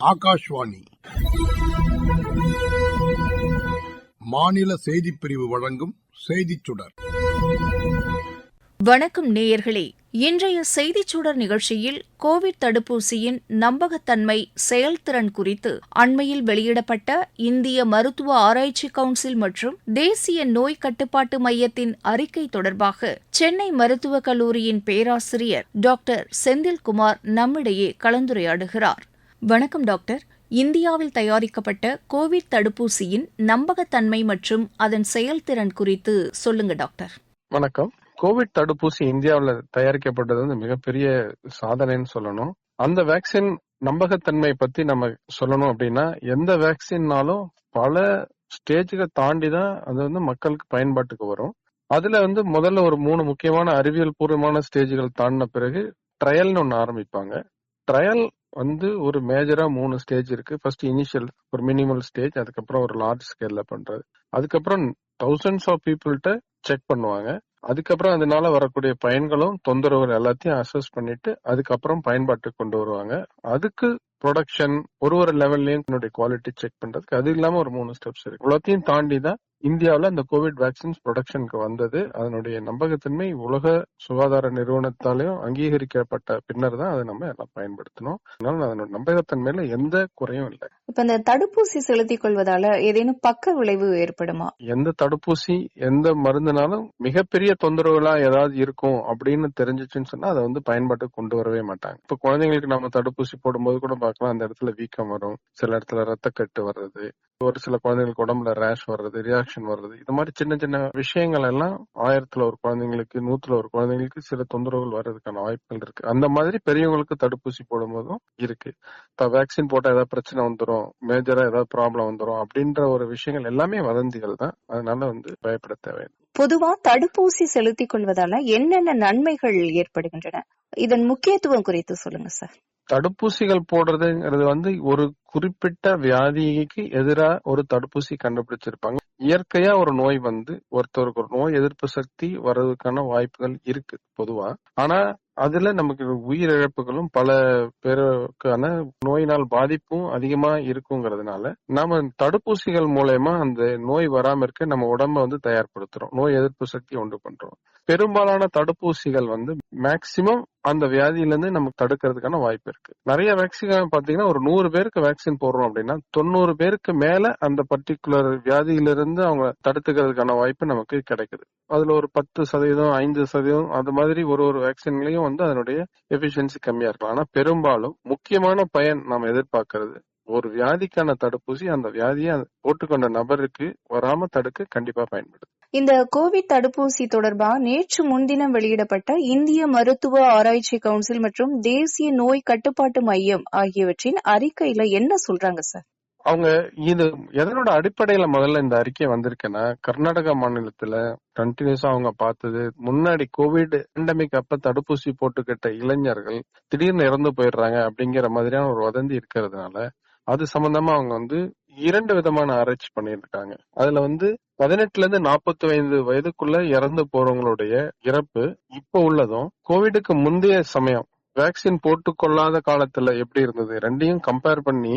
ஆகாஷ்வாணி. மாநில செய்தி பிரிவு வழங்கும் செய்திச் சுடர். வணக்கம் நேயர்களே. இன்றைய செய்திச் சுடர் நிகழ்ச்சியில் கோவிட் தடுப்பூசியின் நம்பகத்தன்மை செயல்திறன் குறித்து அண்மையில் வெளியிடப்பட்ட இந்திய மருத்துவ ஆராய்ச்சி கவுன்சில் மற்றும் தேசிய நோய் கட்டுப்பாட்டு மையத்தின் அறிக்கை தொடர்பாக சென்னை மருத்துவக் கல்லூரியின் பேராசிரியர் டாக்டர் செந்தில்குமார் நம்மிடையே கலந்துரையாடுகிறார். வணக்கம் டாக்டர். இந்தியாவில் தயாரிக்கப்பட்ட கோவிட் தடுப்பூசியின் நம்பகத்தன்மை மற்றும் அதன் செயல்திறன் குறித்து சொல்லுங்க டாக்டர். வணக்கம். கோவிட் தடுப்பூசி இந்தியாவில் தயாரிக்கப்பட்டது வந்து மிகப்பெரிய சாதனைன்னு சொல்லணும். அந்த வேக்சின் நம்பகத்தன்மை பத்தி நம்ம சொல்லணும் அப்படின்னா எந்த வேக்சின்னாலும் பல ஸ்டேஜ்களை தாண்டி தான் அது வந்து மக்களுக்கு பயன்பாட்டுக்கு வரும். அதுல வந்து முதல்ல ஒரு மூணு முக்கியமான அறிவியல் பூர்வமான ஸ்டேஜ்கள் தாண்டின பிறகு ட்ரையல்னு ஒன்று ஆரம்பிப்பாங்க. ட்ரையல் வந்து ஒரு மேஜரா மூணு ஸ்டேஜ் இருக்கு. ஃபர்ஸ்ட் இனிஷியல் ஒரு மினிமல் ஸ்டேஜ் அதுக்கப்புறம் ஒரு லார்ஜ் ஸ்கேல்ல பண்றது. அதுக்கப்புறம் தௌசண்ட்ஸ் ஆஃப் பீப்புள்கிட்ட செக் பண்ணுவாங்க. அதுக்கப்புறம் அதனால வரக்கூடிய பயன்களும் தொந்தரவுகள் எல்லாத்தையும் அசஸ் பண்ணிட்டு அதுக்கப்புறம் பயன்பாட்டுக்கு கொண்டு வருவாங்க. அதுக்கு ப்ரொடக்ஷன் ஒரு ஒரு லெவல்லையும் என்னுடைய குவாலிட்டி செக் பண்றதுக்கு. அது இல்லாம ஒரு மூணு ஸ்டெப்ஸ் இருக்கு. இவ்வளோத்தையும் தாண்டி தான் இந்தியாவில் அந்த கோவிட் வேக்சின்ஸ் ப்ரொடக்ஷனுக்கு வந்தது. அதனுடைய நம்பகத்தன்மை உலக சுகாதார நிறுவனத்தாலையும் அங்கீகரிக்கப்பட்ட பின்னர் தான் அதை நம்ம எல்லாம் பயன்படுத்தணும் அதனால அதனோட நம்பகத்தன்மையில எந்த குறையும் இல்லை. இப்ப இந்த தடுப்பூசி செலுத்திக் கொள்வதால ஏதேனும் பக்க விளைவு ஏற்படுமா? எந்த தடுப்பூசி எந்த மருந்துனாலும் மிகப்பெரிய தொந்தரவுகளா ஏதாவது இருக்கும் அப்படின்னு தெரிஞ்சிச்சுன்னு சொன்னா அதை வந்து பயன்பாட்டுக்கு கொண்டு வரவே மாட்டாங்க. இப்ப குழந்தைங்களுக்கு நம்ம தடுப்பூசி போடும்போது கூட பார்க்கலாம். அந்த இடத்துல வீக்கம் வரும். சில இடத்துல ரத்தக்கட்டு வர்றது. ஒரு சில குழந்தைங்களுக்கு உடம்புல ரேஷ் வர்றது. ரியாக்ஷன் வர்றது இது மாதிரி சின்ன சின்ன விஷயங்கள் எல்லாம் ஆயிரத்துல ஒரு குழந்தைங்களுக்கு நூத்துல ஒரு குழந்தைங்களுக்கு சில தொந்தரவுகள் வர்றதுக்கான வாய்ப்புகள் இருக்கு. அந்த மாதிரி பெரியவங்களுக்கு தடுப்பூசி போடும்போதும் இருக்கு. வேக்சின் போட்டா ஏதாவது பிரச்சனை வந்துரும் மேஜரா ஏதாவது ப்ராப்ளம் வந்துரும் அப்படின்ற ஒரு விஷயங்கள் எல்லாமே வதந்திகள் தான். அதனால வந்து பயப்பட தேவையில்லை. பொதுவா தடுப்பூசி செலுத்திக் கொள்வதால என்னென்ன நன்மைகள் ஏற்படுகின்றன? இதன் முக்கியத்துவம் குறித்து சொல்லுங்க சார். தடுப்பூசிகள் போடுறதுங்கிறது வந்து ஒரு குறிப்பிட்ட வியாதிக்கு எதிராக ஒரு தடுப்பூசி கண்டுபிடிச்சிருப்பாங்க. இயற்கையா ஒரு நோய் வந்து ஒருத்தருக்கு ஒரு நோய் எதிர்ப்பு சக்தி வர்றதுக்கான வாய்ப்புகள் இருக்கு பொதுவா. ஆனா அதுல நமக்கு உயிரிழப்புகளும் பல பேருக்கான நோயினால் பாதிப்பும் அதிகமா இருக்குங்கிறதுனால நாம தடுப்பூசிகள் மூலயமா அந்த நோய் வராம இருக்க நம்ம உடம்ப வந்து தயார்படுத்துறோம். நோய் எதிர்ப்பு சக்தி உண்டு பண்றோம். பெரும்பாலான தடுப்பூசிகள் வந்து மேக்சிமம் அந்த வியாதியில இருந்து நமக்கு தடுக்கிறதுக்கான வாய்ப்பு இருக்கு. நிறைய வேக்சின் பாத்தீங்கன்னா ஒரு நூறு பேருக்கு வேக்சின் போடுறோம் அப்படின்னா தொண்ணூறு பேருக்கு மேல அந்த பர்டிகுலர் வியாதியிலிருந்து அவங்க தடுத்துக்கிறதுக்கான வாய்ப்பு நமக்கு கிடைக்குது. அதுல ஒரு பத்து சதவீதம் ஐந்து சதவீதம் அது மாதிரி ஒரு ஒரு வேக்சின்லயும் வந்து அதனுடைய எஃபிஷியன்சி கம்மியா இருக்கலாம். ஆனா பெரும்பாலும் முக்கியமான பயன் நாம் எதிர்பார்க்கறது ஒரு வியாதிக்கான தடுப்பூசி அந்த வியாதியை போட்டுக்கொண்ட நபருக்கு வராம தடுக்க கண்டிப்பா பயன்படுது. இந்த கோவிட் தடுப்பூசி தொடர்பா நேற்று முன்தினம் வெளியிடப்பட்ட இந்திய மருத்துவ ஆராய்ச்சி கவுன்சில் மற்றும் தேசிய நோய் கட்டுப்பாட்டு மையம் ஆகியவற்றின் அறிக்கையில என்ன சொல்றாங்க சார்? அவங்க இது எதனோட அடிப்படையில முதல்ல இந்த அறிக்கை வந்திருக்குன்னா கர்நாடகா மாநிலத்துல கண்டினியூஸா அவங்க பார்த்தது முன்னாடி கோவிட் பேண்டமிக் அப்ப தடுப்பூசி போட்டுக்கிட்ட இளைஞர்கள் திடீர்னு இறந்து போயிடுறாங்க அப்படிங்கிற மாதிரியான ஒரு வதந்தி இருக்கிறதுனால அது சம்பந்தமா அவங்க வந்து இரண்டு விதமான ஆராய்ச்சி பண்ணியிருக்காங்க. அதுல வந்து பதினெட்டுல இருந்து நாற்பத்தி ஐந்து வயதுக்குள்ள இறந்து போறவங்களுடைய இறப்பு இப்ப உள்ளதும் கோவிடுக்கு முந்தைய சமயம் வேக்சின் போட்டுக்கொள்ளாத காலத்துல எப்படி இருந்தது? ரெண்டையும் கம்பேர் பண்ணி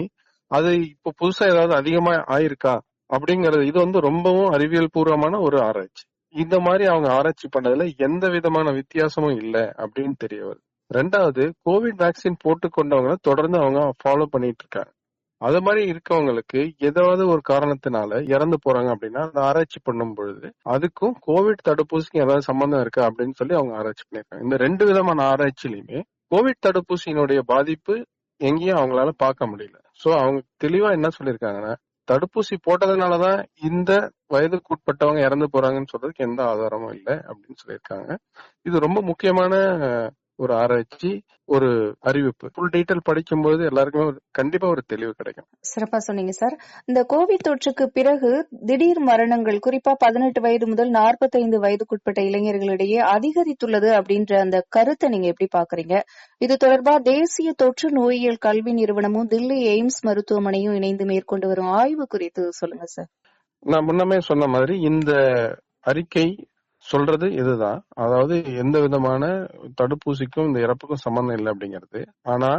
அது இப்ப புதுசா ஏதாவது அதிகமா ஆயிருக்கா? அப்படிங்கறது இது வந்து ரொம்பவும் அறிவியல் பூர்வமான ஒரு ஆராய்ச்சி. இந்த மாதிரி அவங்க ஆராய்ச்சி பண்ணதுல எந்த விதமான வித்தியாசமும் இல்லை அப்படின்னு தெரிய வருது ரெண்டாவது கோவிட் வேக்சின் போட்டுக்கொண்டவங்க தொடர்ந்து அவங்க ஃபாலோ பண்ணிட்டு இருக்காங்க. அது மாதிரி இருக்கவங்களுக்கு ஏதாவது ஒரு காரணத்தினால இறந்து போறாங்க அப்படின்னா அந்த ஆராய்ச்சி பண்ணும் பொழுது அதுக்கும் கோவிட் தடுப்பூசிக்கும் ஏதாவது சம்பந்தம் இருக்கா அப்படின்னு சொல்லி அவங்க ஆராய்ச்சி பண்ணிருக்காங்க இந்த ரெண்டு விதமான ஆராய்ச்சியிலுமே கோவிட் தடுப்பூசியினுடைய பாதிப்பு எங்கேயும் அவங்களால பார்க்க முடியல. சோ அவங்க தெளிவா என்ன சொல்லிருக்காங்கன்னா தடுப்பூசி போட்டதுனாலதான் இந்த வயதுக்கு உட்பட்டவங்க இறந்து போறாங்கன்னு சொல்றதுக்கு எந்த ஆதாரமும் இல்லை அப்படின்னு சொல்லியிருக்காங்க. இது ரொம்ப முக்கியமான ஒரு ஆராய்ச்சி ஒரு அறிவிப்பு. ஃபுல் டீட்டெயில் படிக்கும்போது எல்லாருக்குமே கண்டிப்பா ஒரு தெளிவு கிடைக்கும். சிறப்பா சொன்னீங்க சார். இந்த கோவிட் தொற்றுக்கு பிறகு திடீர் மரணங்கள் குறிப்பா பதினெட்டு வயது முதல் நாற்பத்தைந்து வயதுக்குட்பட்ட இளைஞர்களிடையே அதிகரித்துள்ளது அப்படின்ற அந்த கருத்தை நீங்க எப்படி பாக்குறீங்க? இது தொடர்பா தேசிய தொற்று நோயியல் கல்வி நிறுவனமும் தில்லி எய்ம்ஸ் மருத்துவமனையும் இணைந்து மேற்கொண்டு வரும் ஆய்வு குறித்து சொல்லுங்க சார். நான் முன்னமே சொன்ன மாதிரி இந்த அறிக்கை சொல்றது இதுதான். அதாவது எந்த விதமான தடுப்பூசிக்கும் இந்த இறப்புக்கும் சம்பந்தம் இல்லை அப்படிங்கிறது. ஆனா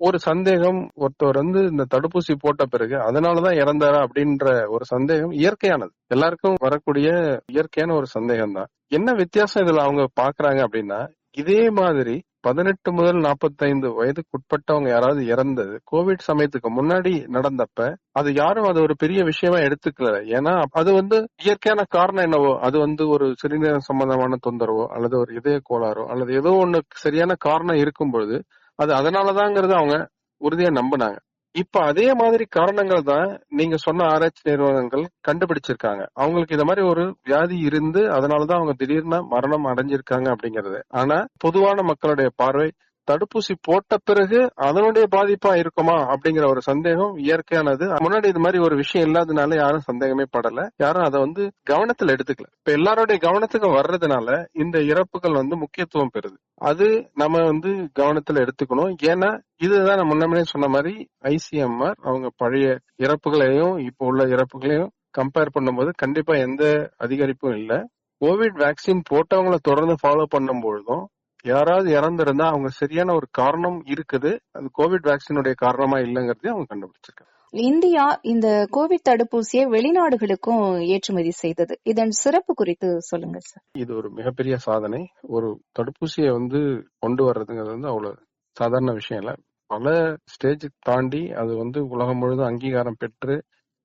ஒரு சந்தேகம் ஒருத்தர் வந்து இந்த தடுப்பூசி போட்ட பிறகு அதனாலதான் இறந்தாரா அப்படின்ற ஒரு சந்தேகம் இயற்கையானது. எல்லாருக்கும் வரக்கூடிய இயற்கையான ஒரு சந்தேகம் தான் என்ன வித்தியாசம் இதுல அவங்க பாக்குறாங்க அப்படின்னா இதே மாதிரி பதினெட்டு முதல் நாற்பத்தைந்து வயதுக்குட்பட்டவங்க யாராவது இறந்தது கோவிட் சமயத்துக்கு முன்னாடி நடந்தப்ப அது யாரும் அது ஒரு பெரிய விஷயமா எடுத்துக்கல. ஏன்னா அது வந்து இயற்கையான காரணம் என்னவோ அது வந்து ஒரு சிறுநீரம் சம்பந்தமான தொந்தரவோ அல்லது ஒரு இதய கோளாறோ அல்லது ஏதோ ஒண்ணு சரியான காரணம் இருக்கும் பொழுது அது அதனாலதாங்கிறது அவங்க உறுதியா நம்பினாங்க. இப்ப அதே மாதிரி காரணங்கள் தான் நீங்க சொன்ன ஆராய்ச்சி நிறுவனங்கள் கண்டுபிடிச்சிருக்காங்க. அவங்களுக்கு இந்த மாதிரி ஒரு வியாதி இருந்து அதனாலதான் அவங்க திடீர்னு மரணம் அடைஞ்சிருக்காங்க அப்படிங்கறது. ஆனா பொதுவான மக்களுடைய பார்வை தடுப்பூசி போட்ட பிறகு அதனுடைய பாதிப்பா இருக்குமா அப்படிங்கிற ஒரு சந்தேகம் இயற்கையானது. முன்னாடி இது மாதிரி ஒரு விஷயம் இல்லாதனால யாரும் சந்தேகமே படல. யாரும் அதை வந்து கவனத்துல எடுத்துக்கல. இப்ப எல்லாருடைய கவனத்துக்கு வர்றதுனால இந்த இறப்புகள் வந்து முக்கியத்துவம் பெறுது. அது நம்ம வந்து கவனத்துல எடுத்துக்கணும். ஏன்னா இதுதான் நான் முன்னமே சொன்ன மாதிரி ஐசிஎம்ஆர் அவங்க பழைய இறப்புகளையும் இப்போ உள்ள இறப்புகளையும் கம்பேர் பண்ணும்போது கண்டிப்பா எந்த அதிகரிப்பும் இல்லை. கோவிட் வேக்சின் போட்டவங்களை தொடர்ந்து ஃபாலோ பண்ணும் பொழுதும் யாராவது இறந்திருந்தா அவங்க சரியான ஒரு காரணம் இருக்குது. அது கோவிட் வேக்சினுடைய காரணமா இல்லைங்கிறதையும் அவங்க கண்டுபிடிச்சிருக்காங்க. இந்தியா இந்த கோவிட் தடுப்பூசியை வெளிநாடுகளுக்கும் ஏற்றுமதி செய்தது. இதன் சிறப்பு குறித்து சொல்லுங்க சார். இது ஒரு மிகப்பெரிய சாதனை. ஒரு தடுப்பூசியை வந்து கொண்டு வர்றதுங்கிறது வந்து அவ்வளவு சாதாரண விஷயம் இல்ல. பல ஸ்டேஜ் தாண்டி அது வந்து உலகம் முழுதும் அங்கீகாரம் பெற்று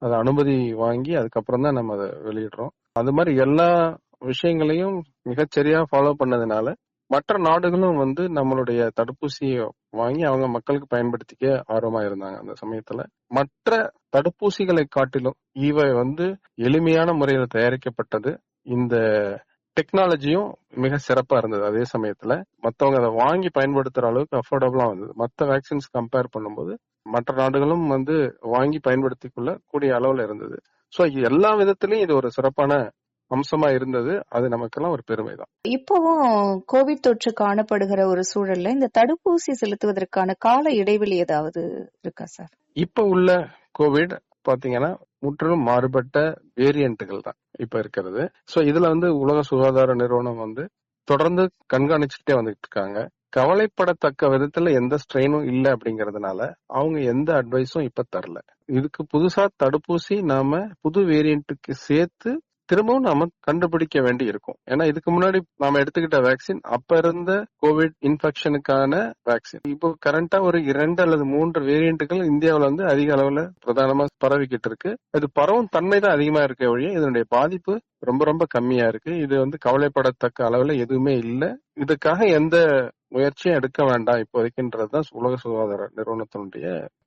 அது அனுமதி வாங்கி அதுக்கப்புறம் தான் நம்ம அதை வெளியிடுறோம். அது மாதிரி எல்லா விஷயங்களையும் மிகச்சரியா ஃபாலோ பண்ணதுனால மற்ற நாடுகளும் வந்து நம்மளுடைய தடுப்பூசியை வாங்கி அவங்க மக்களுக்கு பயன்படுத்திக்க ஆர்வமா இருந்தாங்க அந்த சமயத்துல. மற்ற தடுப்பூசிகளை காட்டிலும் இவை வந்து எளிமையான முறையில தயாரிக்கப்பட்டது. இந்த டெக்னாலஜியும் மிக சிறப்பா இருந்தது அதே சமயத்துல. மத்தவங்க அதை வாங்கி பயன்படுத்துற அளவுக்கு அஃபோர்டபுளா வந்தது. மத்த வேக்சின்ஸ் கம்பேர் பண்ணும்போது மற்ற நாடுகளும் வந்து வாங்கி பயன்படுத்திக் கொள்ள கூடிய அளவுல இருந்தது. சோ எல்லா விதத்திலயும் இது ஒரு சிறப்பான அம்சமா இருந்தது. அது நமக்கெல்லாம் ஒரு பெருமை தான் இப்பவும் கோவிட் தொற்று காணப்படுகிற ஒரு சூழல்ல இந்த தடுப்பூசி செலுத்துவதற்கான கால இடைவெளி ஏதாவது இருக்கா சார் இப்ப உள்ள கோவிட் பாத்தீங்கன்னா முற்றிலும் மாறுபட்ட வேரியன்ட்டுகள் தான் இப்ப இருக்கிறது. சோ இதுல வந்து உலக சுகாதார நிறுவனம் வந்து தொடர்ந்து கண்காணிச்சுட்டே வந்துட்டு இருக்காங்க. கவலைப்படத்தக்க விதத்துல எந்த ஸ்ட்ரெயினும் இல்ல அப்படிங்கறதுனால அவங்க எந்த அட்வைஸும் இப்ப தரல. இதுக்கு புதுசா தடுப்பூசி நாம புது வேரியன்ட்டுக்கு சேர்த்து திரும்பவும் நாம கண்டுபிடிக்க வேண்டி இருக்கும் ஏன்னா இதுக்கு முன்னாடி நாம எடுத்துக்கிட்ட வேக்சின் அப்ப இருந்த கோவிட் இன்ஃபெக்ஷனுக்கான வேக்சின் இப்போ கரண்டா ஒரு இரண்டு அல்லது மூன்று வேரியன்ட்டுகள் இந்தியாவில வந்து அதிக அளவுல பிரதானமா பரவிக்கிட்டு இருக்கு அது பரவும் தன்மை தான் அதிகமா இருக்க வழிய இதனுடைய பாதிப்பு ரொம்ப ரொம்ப கம்மியா இருக்கு. இது வந்து கவலைப்படத்தக்க அளவுல எதுவுமே இல்லை. இதுக்காக எந்த முயற்சியும் எடுக்க வேண்டாம் இப்போதைக்குன்றதுதான் உலக சுகாதார நிறுவனத்தினுடைய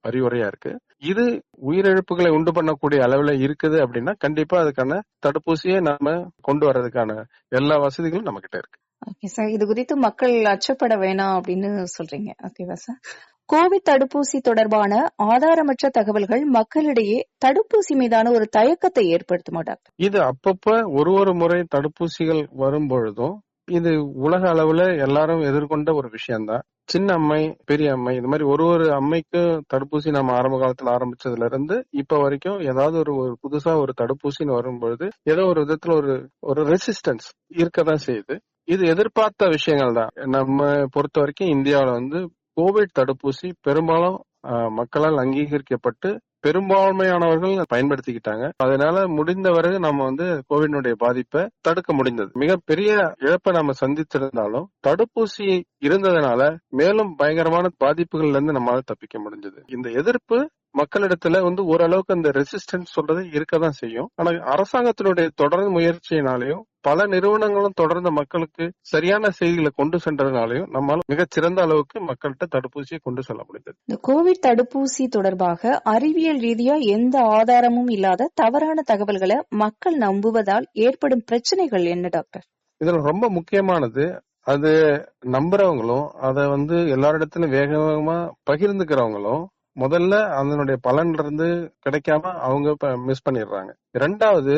அறிவுரையா இருக்கு. இது உயிரிழப்புகளை உண்டு பண்ணக்கூடிய அளவுல இருக்குது அப்படின்னா கண்டிப்பா அதுக்கான தடுப்பூசியை நாம கொண்டு வர்றதுக்கான எல்லா வசதிகளும் நம்ம கிட்ட இருக்கு. ஓகே சார் இது குறித்து மக்கள் அச்சப்பட வேணாம் அப்படின்னு சொல்றீங்க. ஓகேவா சார் கோவிட் தடுப்பூசி தொடர்பான ஆதாரமற்ற தகவல்கள் மக்களிடையே தடுப்பூசி மீதான ஒரு தயக்கத்தை ஏற்படுத்துமா டாக்டர்? இது அப்பப்ப ஒரு ஒரு முறை தடுப்பூசிகள் வரும் பொழுதும் இது உலக அளவுல எல்லாரும் எதிர்கொண்ட ஒரு விஷயம்தான். சின்ன அம்மை பெரிய அம்மை இது மாதிரி ஒரு ஒரு அம்மைக்கும் தடுப்பூசி நம்ம ஆரம்ப காலத்துல ஆரம்பிச்சதுல இருந்து இப்ப வரைக்கும் ஏதாவது ஒரு ஒரு புதுசா ஒரு தடுப்பூசின்னு வரும்பொழுது ஏதோ ஒரு விதத்துல ஒரு ஒரு ரெசிஸ்டன்ஸ் இருக்கதான் செய்யுது. இது எதிர்பார்த்த விஷயங்கள் தான் நம்ம பொறுத்த வரைக்கும் இந்தியாவில வந்து கோவிட் தடுப்பூசி பெரும்பாலும் மக்களால் அங்கீகரிக்கப்பட்டு பெரும்பான்மையானவர்கள் பயன்படுத்திக்கிட்டாங்க. அதனால முடிந்த வரை நம்ம வந்து கோவிடனுடைய பாதிப்பை தடுக்க முடிந்தது. மிகப்பெரிய இழப்பை நம்ம சந்தித்திருந்தாலும் தடுப்பூசி இருந்ததுனால மேலும் பயங்கரமான பாதிப்புகள்ல இருந்து நம்மளால தப்பிக்க முடிஞ்சது. இந்த எதிர்ப்பு மக்களிடத்துல வந்து ஓரளவுக்கு அந்த ரெசிஸ்டன்ஸ் சொல்றது இருக்கதான் செய்யும். ஆனா அரசாங்கத்தினுடைய தொடர் முயற்சியினாலையும் பல நிறுவனங்களும் தொடர்ந்து மக்களுக்கு சரியான செய்திகளை கொண்டு சென்றதுனாலையும் நம்மால மிகச்சிறந்த அளவுக்கு மக்கள்கிட்ட தடுப்பூசியை கொண்டு செல்ல முடிந்தது. இந்த கோவிட் தடுப்பூசி தொடர்பாக அறிவியல் ரீதியா எந்த ஆதாரமும் இல்லாத தவறான தகவல்களை மக்கள் நம்புவதால் ஏற்படும் பிரச்சனைகள் என்ன டாக்டர்? இதுல ரொம்ப முக்கியமானது அது நம்புறவங்களும் அதை வந்து எல்லாரிடத்திலும் வேக வேகமா பகிர்ந்துக்கிறவங்களும் முதல்ல அதனுடைய பலன்ல இருந்து கிடைக்காம அவங்க மிஸ் பண்ணிடுறாங்க. ரெண்டாவது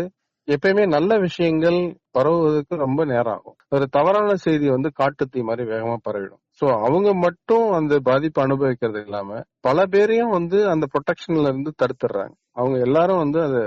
எப்பயுமே நல்ல விஷயங்கள் பரவுவதற்கு ரொம்ப நேரம் ஆகும் ஒரு தவறான செய்தி வந்து காட்டுத்தீ மாதிரி வேகமா பரவிடும். சோ அவங்க மட்டும் அந்த பாதிப்பு அனுபவிக்கிறது இல்லாம பல பேரையும் வந்து அந்த ப்ரொடெக்ஷன்ல இருந்து தடுத்துடுறாங்க. அவங்க எல்லாரும் வந்து அது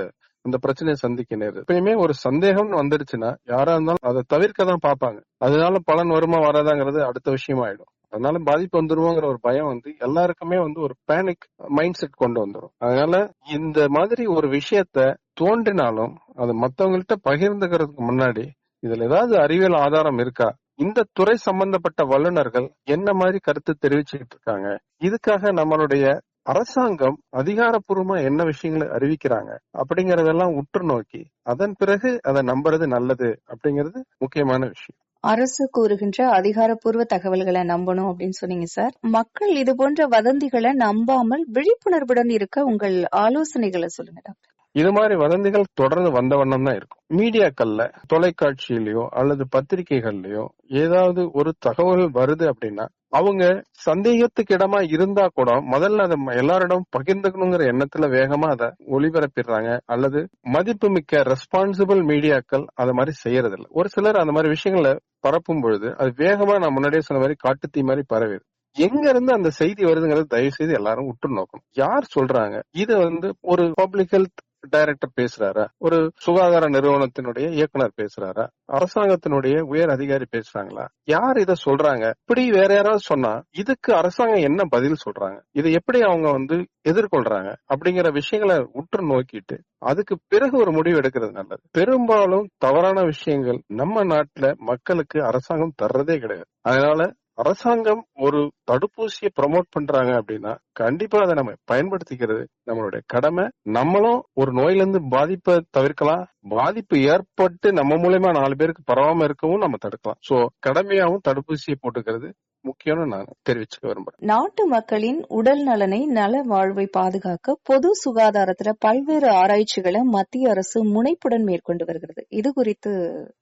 அந்த பிரச்சனையை சந்திக்க நேருது எப்பயுமே ஒரு சந்தேகம்னு வந்துருச்சுன்னா யாரா இருந்தாலும் அதை தவிர்க்க தான் பார்ப்பாங்க. அதனால பலன் வருமா வராதாங்கிறது அடுத்த விஷயமா ஆயிடும் அதனால பாதிப்பு வந்துருவோங்கிற ஒரு பயம் வந்து எல்லாருக்குமே வந்து ஒரு பேனிக் மைண்ட் செட் கொண்டு வந்துரும். அதனால இந்த மாதிரி ஒரு விஷயத்த தோன்றினாலும் அது மத்தவங்கள்ட்ட பகிர்ந்துக்கிறதுக்கு முன்னாடி இதுல ஏதாவது அறிவியல் ஆதாரம் இருக்கா? இந்த துறை சம்பந்தப்பட்ட வல்லுநர்கள் என்ன மாதிரி கருத்து தெரிவிச்சுக்கிட்டு இருக்காங்க? இதுக்காக நம்மளுடைய அரசாங்கம் அதிகாரப்பூர்வமா என்ன விஷயங்களை அறிவிக்கிறாங்க? அப்படிங்கறதெல்லாம் உற்று நோக்கி அதன் பிறகு அதை நம்புறது நல்லது அப்படிங்கிறது முக்கியமான விஷயம். அரசு கூறுகின்ற அதிகாரப்பூர்வ தகவல்களை நம்பணும் அப்படின்னு சொன்னீங்க சார். மக்கள் இது போன்ற வதந்திகளை நம்பாமல் விழிப்புணர்வுடன் இருக்க உங்கள் ஆலோசனைகளை சொல்லுங்க டாக்டர். இது மாதிரி வதந்திகள் தொடர்ந்து வந்த வண்ணம் தான் இருக்கும். மீடியாக்கள்ல தொலைக்காட்சியிலயோ அல்லது பத்திரிகைகள்லயோ ஏதாவது ஒரு தகவல் வருது அப்படின்னா அவங்க சந்தேகத்துக்கு இடமா இருந்தா கூட முதல்ல அதை எல்லாரிடம் பகிர்ந்துக்கணுங்கிற எண்ணத்துல வேகமா அதை ஒளிபரப்பிடுறாங்க. அல்லது மதிப்புமிக்க ரெஸ்பான்சிபிள் மீடியாக்கள் அது மாதிரி செய்யறது இல்லை ஒரு சிலர் அந்த மாதிரி விஷயங்களை பரப்பும் பொழுது அது வேகமா நான் முன்னாடியே சொன்ன மாதிரி காட்டுத்தீ மாதிரி பரவிது எங்க இருந்து அந்த செய்தி வருதுங்கிறது தயவு செய்து எல்லாரும் உற்று நோக்கணும். யார் சொல்றாங்க? இது வந்து ஒரு பப்ளிக் ஹெல்த் டைரக்டர் பேசுறாரா? ஒரு சுகாதார நிறுவனத்தினுடைய இயக்குனர் பேசுறாரா? அரசாங்கத்தினுடைய உயர் அதிகாரி பேசுறாங்களா? யார் இத சொல்றாங்க? இப்படி வேற யாராவது சொன்னா இதுக்கு அரசாங்கம் என்ன பதில் சொல்றாங்க? இதை எப்படி அவங்க வந்து எதிர்கொள்றாங்க? அப்படிங்கிற விஷயங்களை உற்று நோக்கிட்டு அதுக்கு பிறகு ஒரு முடிவு எடுக்கிறது நல்லது. பெரும்பாலும் தவறான விஷயங்கள் நம்ம நாட்டுல மக்களுக்கு அரசாங்கம் தர்றதே கிடையாது. அதனால அரசாங்கம் ஒரு தடுப்பூசியை ப்ரமோட் பண்றாங்க அப்படின்னா கண்டிப்பா அதை நம்ம பயன்படுத்திக்கிறது நம்மளுடைய கடமை. நம்மளும் ஒரு நோயில இருந்து பாதிப்பை தவிர்க்கலாம். பாதிப்பு ஏற்பட்டு நம்ம மூலயமா நாலு பேருக்கு பரவாம இருக்கவும் நம்ம தடுக்கலாம். சோ கடமையாவும் தடுப்பூசியை போட்டுக்கிறது முக்கியம்னு நான் தெரிவிச்சுக்க விரும்புறேன். நாட்டு மக்களின் உடல் நலனை நல வாழ்வை பாதுகாக்க பொது சுகாதாரத்துல பல்வேறு ஆராய்ச்சிகளை மத்திய அரசு முனைப்புடன் மேற்கொண்டு வருகிறது. இது குறித்து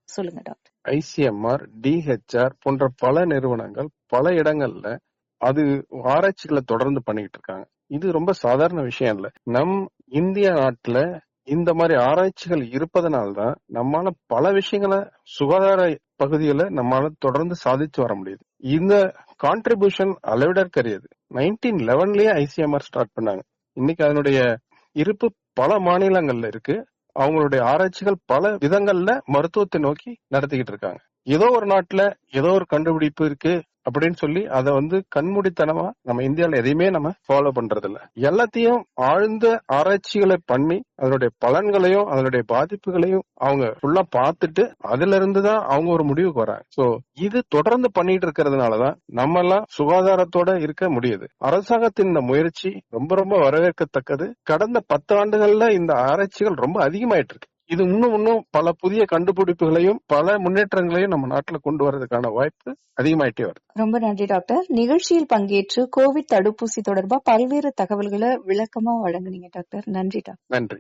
சொல்லுங்க டாக்டர். ஐசிஎம்ஆர் டிஹெச்ஆர் போன்ற பல நிறுவனங்கள் பல இடங்கள்ல அது ஆராய்ச்சிகளை தொடர்ந்து பண்ணிட்டு இருக்காங்க. இது ரொம்ப சாதாரண விஷயம் இல்ல. நம் இந்திய நாட்டுல இந்த மாதிரி ஆராய்ச்சிகள் இருப்பதனால்தான் நம்மால பல விஷயங்களை சுகாதார பகுதியில நம்மால தொடர்ந்து சாதிச்சு வர முடியுது. இந்த கான்ட்ரிபியூஷன் அளவிடற்கரியது நைன்டீன் லெவன்லயே ஐசிஎம்ஆர் ஸ்டார்ட் பண்ணாங்க. இன்னைக்கு அதனுடைய இருப்பு பல மாநிலங்கள்ல இருக்கு. அவங்களுடைய ஆராய்ச்சிகள் பல விதங்கள்ல மருத்துவத்தை நோக்கி நடத்திக்கிட்டு இருக்காங்க. ஏதோ ஒரு நாட்டுல ஏதோ ஒரு கண்டுபிடிப்பு இருக்கு. அப்படின்னு சொல்லி அதை வந்து கண்மூடித்தனமா நம்ம இந்தியால எதையுமே நம்ம ஃபாலோ பண்றது இல்ல எல்லாத்தையும் ஆழ்ந்த ஆராய்ச்சிகளை பண்ணி அதனுடைய பலன்களையும் அதனுடைய பாதிப்புகளையும் அவங்க ஃபுல்லா பார்த்துட்டு அதுல இருந்துதான் அவங்க ஒரு முடிவுக்கு வராங்க. சோ இது தொடர்ந்து பண்ணிட்டு இருக்கிறதுனாலதான் நம்ம எல்லாம் சுகாதாரத்தோட இருக்க முடியுது. அரசாங்கத்தின் இந்த முயற்சி ரொம்ப ரொம்ப வரவேற்கத்தக்கது. கடந்த பத்து ஆண்டுகள்ல இந்த ஆராய்ச்சிகள் ரொம்ப அதிகமாயிட்டு இருக்கு. இது இன்னும் இன்னும் பல புதிய கண்டுபிடிப்புகளையும் பல முன்னேற்றங்களையும் நம்ம நாட்டுல கொண்டு வரதுக்கான வாய்ப்பு அதிகமாயிட்டே வருது. ரொம்ப நன்றி டாக்டர். நிகழ்ச்சியில் பங்கேற்று கோவிட் தடுப்பூசி தொடர்பா பல்வேறு தகவல்களை விளக்கமா வழங்குனீங்க டாக்டர். நன்றி டாக்டர். நன்றி.